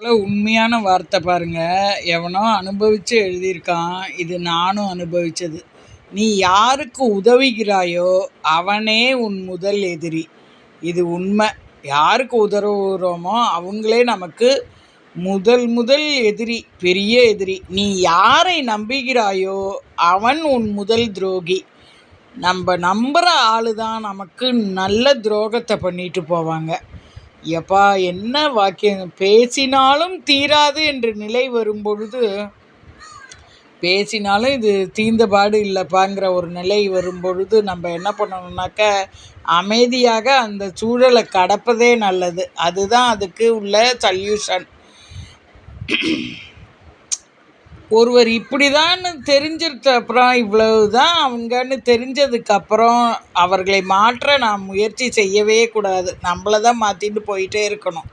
எவ்வளோ உண்மையான வார்த்தை பாருங்க. எவனோ அனுபவித்து எழுதியிருக்கான். இது நானும் அனுபவித்தது நீ யாருக்கு உதவுகிறாயோ அவனே உன் முதல் எதிரி. இது உண்மை. யாருக்கு உதவுகிறோமோ அவங்களே நமக்கு முதல் முதல் எதிரி பெரிய எதிரி. நீ யாரை நம்புகிறாயோ அவன் உன் முதல் துரோகி. நம்ம நம்புகிற ஆளு தான் நமக்கு நல்ல துரோகத்தை பண்ணிட்டு போவாங்க. எப்பா என்ன வாக்கியம்? பேசினாலும் தீராது என்ற நிலை வரும் பொழுது பேசினாலும் இது தீர்ந்த பாடு இல்லைப்பாங்கிற ஒரு நிலை வரும் பொழுது நம்ம என்ன பண்ணணும்னாக்க அமைதியாக அந்த சூழலை கடப்பதே நல்லது. அதுதான் அதுக்கு உள்ள சல்யூஷன் ஒருவர் இப்படிதான்னு தெரிஞ்சிருக்க அப்புறம் இவ்வளவு தான் அவங்கன்னு தெரிஞ்சதுக்கப்புறம் அவர்களை மாற்ற நாம் முயற்சி செய்யவே கூடாது. நம்மள தான் மாற்றிட்டு போயிட்டே இருக்கணும்.